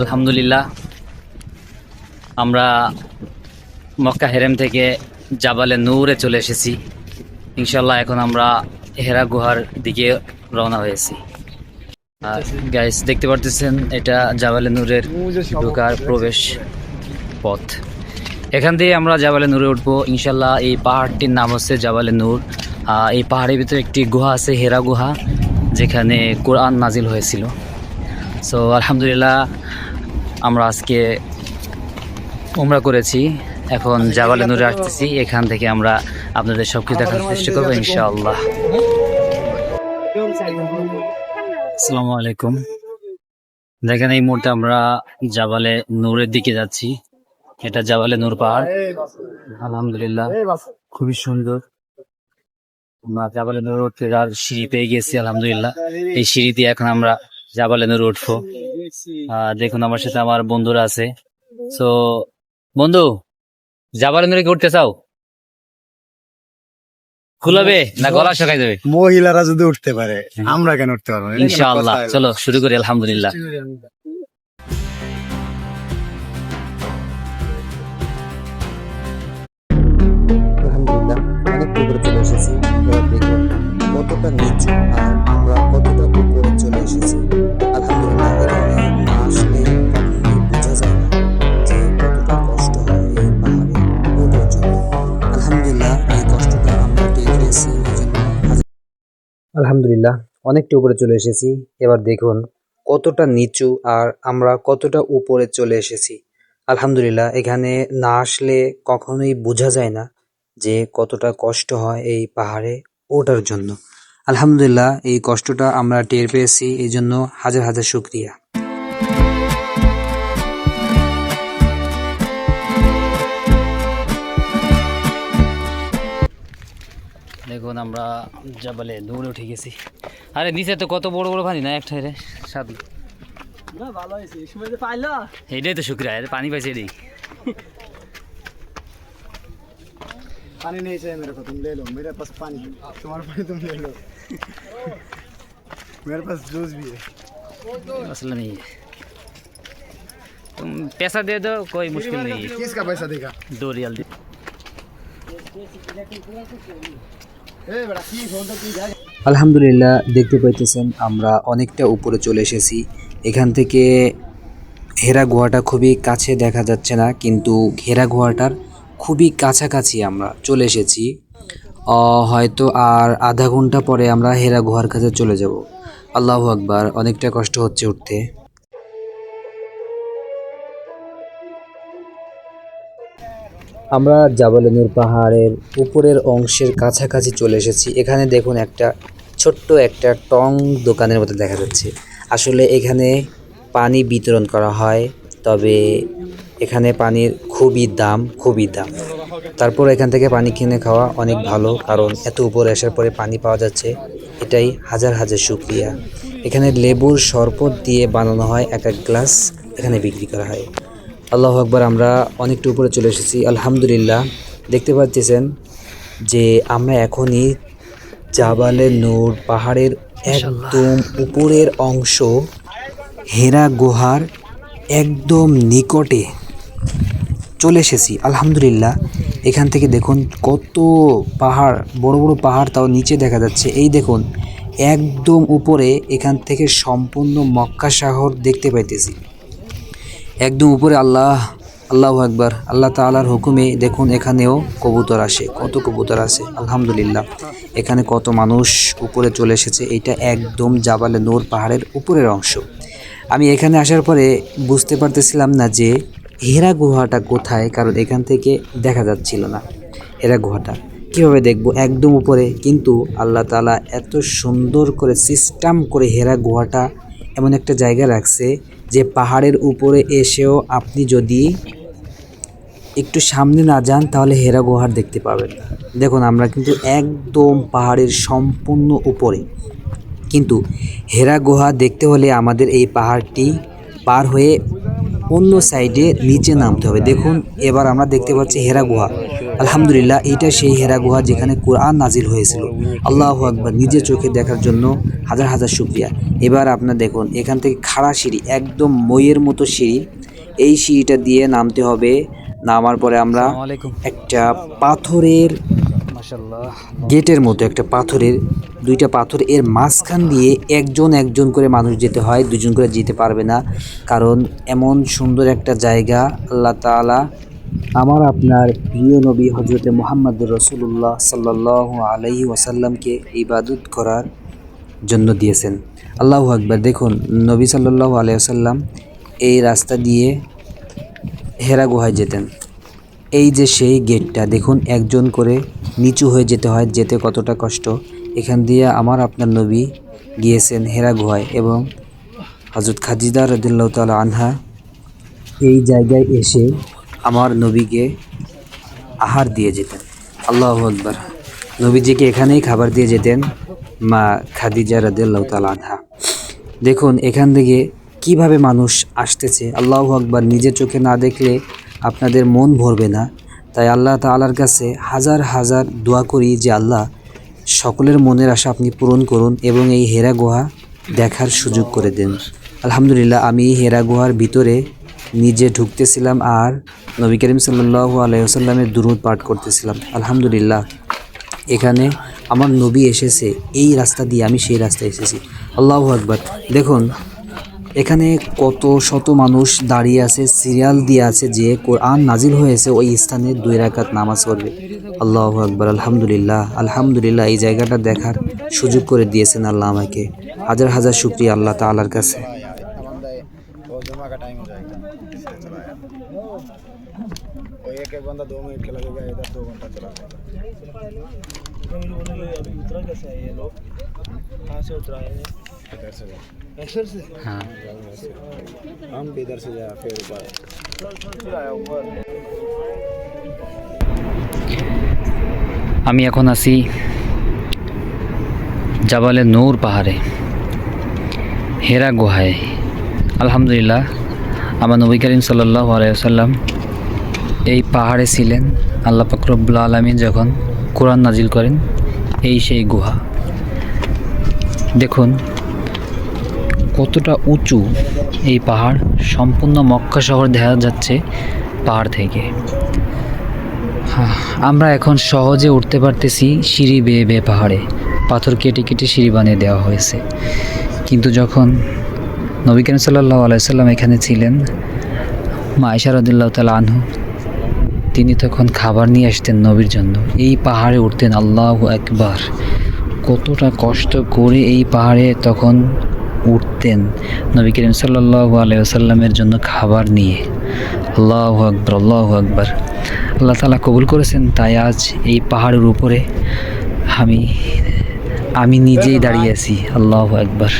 আলহামদুলিল্লাহ। আমরা মক্কা হেরেম থেকে জাবালে নূরে চলে এসেছি। ইনশাল্লাহ এখন আমরা হেরা গুহার দিকে রওনা হয়েছি। গাইস দেখতে পারতেছেন, এটা জাবালে নূরের ঢোকার প্রবেশ পথ। এখান দিয়ে আমরা জাবালে নূরে উঠবো। ইনশাল্লাহ এই পাহাড়টির নাম হচ্ছে জাবালে নূর। এই পাহাড়ের ভিতরে একটি গুহা আছে, হেরা গুহা, যেখানে কোরআন নাজিল হয়েছিল। সো আলহামদুলিল্লাহ আমরা আজকে উমরা করেছি। এখন জাবালে নূরে আসতেছি। এখান থেকে আমরা আপনাদের সব কিছু দেখার চেষ্টা করব ইনশাআল্লাহ। আসসালামু আলাইকুম। দেখেন এই মুহূর্তে আমরা জাবালে নূরের দিকে যাচ্ছি। এটা জাবালে নূর পাহাড়। আলহামদুলিল্লাহ খুবই সুন্দর। আমরা জাবালে নূর উঠতে যার সিঁড়ি পেয়ে গেছি আলহামদুলিল্লাহ। এই সিঁড়ি দিয়ে এখন আমরা জাবালে নূর উঠবো দেখুন আমার সাথে আমার বন্ধুরা আছে। তো বন্ধু জাবালে নূরে কি উঠতে চাও? খুলাবে না গলা শোকাই দেবে মহিলারা যদি উঠতে পারে আমরা কেন উঠতে পারব ইনশাআল্লাহ। চলো শুরু করি আলহামদুলিল্লাহ। আলহামদুলিল্লাহ অনেক উপরে চলে এসেছি। কতটা নিচু আর আমরা আলহামদুলিল্লাহ, অনেকটা উপরে চলে এসেছি। এবার দেখুন কতটা নিচু আর আমরা কতটা উপরে চলে এসেছি। আলহামদুলিল্লাহ, এখানে না আসলে কখনোই বোঝা যায় না যে কতটা কষ্ট হয় এই পাহাড়ে ওঠার জন্য। আলহামদুলিল্লাহ, এই কষ্টটা আমরা টের পেয়েছি এই জন্য হাজার হাজার শুক্রিয়া। দেখুন আমরা জাবালে দৌড়ে উঠে গেছি আরে নিচে তো কত বড় বড় পানি না একটা রে সাদু ভালো হয়েছে এই সময় যে পাইলা এটাই তো শুক্রিয়া এর পানি পাইছে এটাই पानी नहीं चाहिए मेरे को तुम ले लो मेरे पास पानी है तुम्हारा पानी तुम ले लो मेरे पास जूस भी है मसला नहीं है तुम पैसा दे दो कोई मुश्किल नहीं है किसका पैसा देगा दो रियल दे আলহামদুলিল্লাহ, দেখতে পাইতেছেন আমরা অনেকটা উপরে চলে এসেছি। এখান থেকে হেরা গুহাটা খুবই কাছে দেখা যাচ্ছে না, কিন্তু হেরা গুহাটার খুবই কাছাকাছি আমরা চলে এসেছি। হয়তো আর আধা ঘণ্টা পরে আমরা হেরা গুহার কাছে চলে যাব। আল্লাহ আকবার, অনেকটা কষ্ট হচ্ছে উঠতে। আমরা জাবালেনুর পাহাড়ের উপরের অংশের কাছাকাছি চলে এসেছি। এখানে দেখুন একটা ছোট্ট একটা টং দোকানের মতো দেখা যাচ্ছে। আসলে এখানে পানি বিতরণ করা হয়, তবে এখানে পানির খুবই দাম খুবই দাম। তারপর এখান থেকে পানি কিনে খাওয়া অনেক ভালো, কারণ এত উপরে আসার পরে পানি পাওয়া যাচ্ছে। এটাই হাজার হাজার শুক্রিয়া। এখানে লেবুর শরবত দিয়ে বানানো হয় এক এক গ্লাস এখানে বিক্রি করা হয়। আল্লাহ আকবার আমরা অনেকটা উপরে চলে এসেছি। আলহামদুলিল্লাহ দেখতে পাচ্ছেন যে আমরা এখনই জাবালে নূর পাহাড়ের একদম উপরের অংশ হেরা গুহার একদম নিকটে চলে এসেছি। আলহামদুলিল্লাহ এখান থেকে দেখুন কত পাহাড় বড় বড় পাহাড় তাও নিচে দেখা যাচ্ছে। এই দেখুন একদম উপরে এখান থেকে সম্পূর্ণ মক্কা শহর দেখতে পাইতেছি। একদম উপরে আল্লাহ আল্লাহ একবার আল্লাহ তাআলার হুকুমে দেখুন এখানেও কবুতর আসে, কত কবুতর আছে আলহামদুলিল্লাহ। এখানে কত মানুষ উপরে চলে এসেছে, এটা একদম জাবালে নূর পাহাড়ের উপরের অংশ। আমি এখানে আসার পরে বুঝতে পারতেছিলাম না যে হেরা গুহাটা কোথায়, কারণ এখান থেকে দেখা যাচ্ছিল না হেরা গুহাটা। কীভাবে দেখব? একদম উপরে, কিন্তু আল্লাহ তাআলা এত সুন্দর করে সিস্টেম করে হেরা গুহাটা এমন একটা জায়গা রাখছে যে পাহাড়ের উপরে এসেও আপনি যদি একটু সামনে না যান, তাহলে হেরা গুহার দেখতে পাবেন। দেখুন, আমরা কিন্তু একদম পাহাড়ের সম্পূর্ণ উপরে। কিন্তু হেরা গুহা দেখতে হলে আমাদের এই পাহাড়টি পার হয়ে অন্য সাইডে নিচে নামতে হবে। দেখুন, এবার আমরা দেখতে পাচ্ছি হেরা গুহা। আলহামদুলিল্লাহ এটা সেই হেরা গুহা যেখানে কোরআন নাজিল হয়েছিল। আল্লাহ আকবর নিজের চোখে দেখার জন্য হাজার হাজার শুক্রিয়া। এবার আপনার দেখুন এখান থেকে খাড়া সিঁড়ি একদম মইয়ের মতো সিঁড়ি। এই সিঁড়িটা দিয়ে নামতে হবে। নামার পরে আমরা একটা পাথরের গেটের মতো একটা পাথরের দুইটা পাথর এর মাঝখান দিয়ে একজন একজন করে মানুষ যেতে হয় দুজন করে যেতে পারবে না। কারণ এমন সুন্দর একটা জায়গা আল্লাহ তাআলা আমার আপনার প্রিয় নবী হজরতে মোহাম্মদ রসুল্লাহ সাল্লাহ আলাইহি ওয়াসাল্লামকে ইবাদত করার জন্য দিয়েছেন। আল্লাহ আকবার, দেখুন, নবী সাল্লাহ আলাইসাল্লাম এই রাস্তা দিয়ে হেরা গুহায় যেতেন। এই যে সেই গেটটা, দেখুন, একজন করে নিচু হয়ে যেতে হয়, যেতে কতটা কষ্ট। এখান দিয়ে আমার আপনার নবী গিয়েছেন হেরা গুহায় এবং হজরত খাজিদা রদুল্লাহ তাল আনহা এই জায়গায় এসে আমার নবীকে আহার দিয়ে যেতেন। আল্লাহ আকবর। নবীজিকে এখানেই খাবার দিয়ে যেতেন মা খাদিজা তাল আনহা। দেখুন, এখান থেকে কীভাবে মানুষ আসতেছে, আল্লাহ আকবর। নিজের চোখে না দেখলে আপনাদের মন ভরবে না। তাই আল্লাহ তাআলার কাছে হাজার হাজার দোয়া করি যে, আল্লাহ, সকলের মনের আশা আপনি পূরণ করুন এবং এই হেরা গুহা দেখার সুযোগ করে দেন। আলহামদুলিল্লাহ, আমি হেরা গুহার ভিতরে নিজে ঢুকতেছিলাম আর নবী করিম সাল্লু আলাইসাল্লামের দুরুদ পাঠ করতেছিলাম। আলহামদুলিল্লাহ, এখানে আমার নবী এসেছে, এই রাস্তা দিয়ে আমি সেই রাস্তায় এসেছি। আল্লাহ আকবর। দেখুন, এখানে কত শত মানুষ দাঁড়িয়ে আছে, সিরিয়াল দিয়ে আছে যে কোরআন নাজিল হয়েছে, ওই স্থানে দুই রাকাত নামাজ পড়বে। আল্লাহ আকবর, আলহামদুলিল্লাহ আলহামদুলিল্লাহ, এই জায়গাটা দেখার সুযোগ করে দিয়েছেন আল্লাহ আমাকে। হাজার হাজার শুক্রিয়া আল্লাহ তালার কাছে। वो जुमा का टाइम हो जाएगा इसलिए चलाया वो एक एक बंदा दो मिनट के लगेगा इधर दो घंटा चला जाएगा अभी उतरा कैसे है ये लोग कहाँ से उतरा है इधर से जाओ एक्सर से হ্যাঁ हम भी इधर से जाए फिर ऊपर फिर आया ऊपर আমি এখন আছি জাবালে নূর পাহাড়ে হেরা গুহায় আলহামদুলিল্লাহ, আমার নবী করিম আলাইসাল্লাম এই পাহাড়ে ছিলেন আল্লাহ ফকরবুল আলমী যখন কোরআন নাজিল করেন, এই সেই গুহা। দেখুন কতটা উঁচু এই পাহাড়, সম্পূর্ণ মক্কা শহর দেখা যাচ্ছে পাহাড় থেকে। আমরা এখন সহজে উঠতে পারতেছি সিঁড়ি বেয়ে বেয়ে পাহাড়ে। পাথর কেটে কেটে সিঁড়ি বানিয়ে দেওয়া হয়েছে। কিন্তু যখন নবী করিম সাল্লাহ আলাইসাল্লাম এখানে ছিলেন। মা আয়সা তাল আনহু, তিনি তখন খাবার নিয়ে আসতেন নবীর জন্য। এই পাহাড়ে উঠতেন, আল্লাহ একবার কতটা কষ্ট করে এই পাহাড়ে তখন উঠতেন নবী করিম সাল্লাহ আলাইসাল্লামের জন্য খাবার নিয়ে। আল্লাহ আকবর আল্লাহ আকবর। আল্লাহ তালা কবুল করেছেন, তাই আজ এই পাহাড়ের উপরে আমি আমি নিজেই দাঁড়িয়ে আছি। আল্লাহ একবার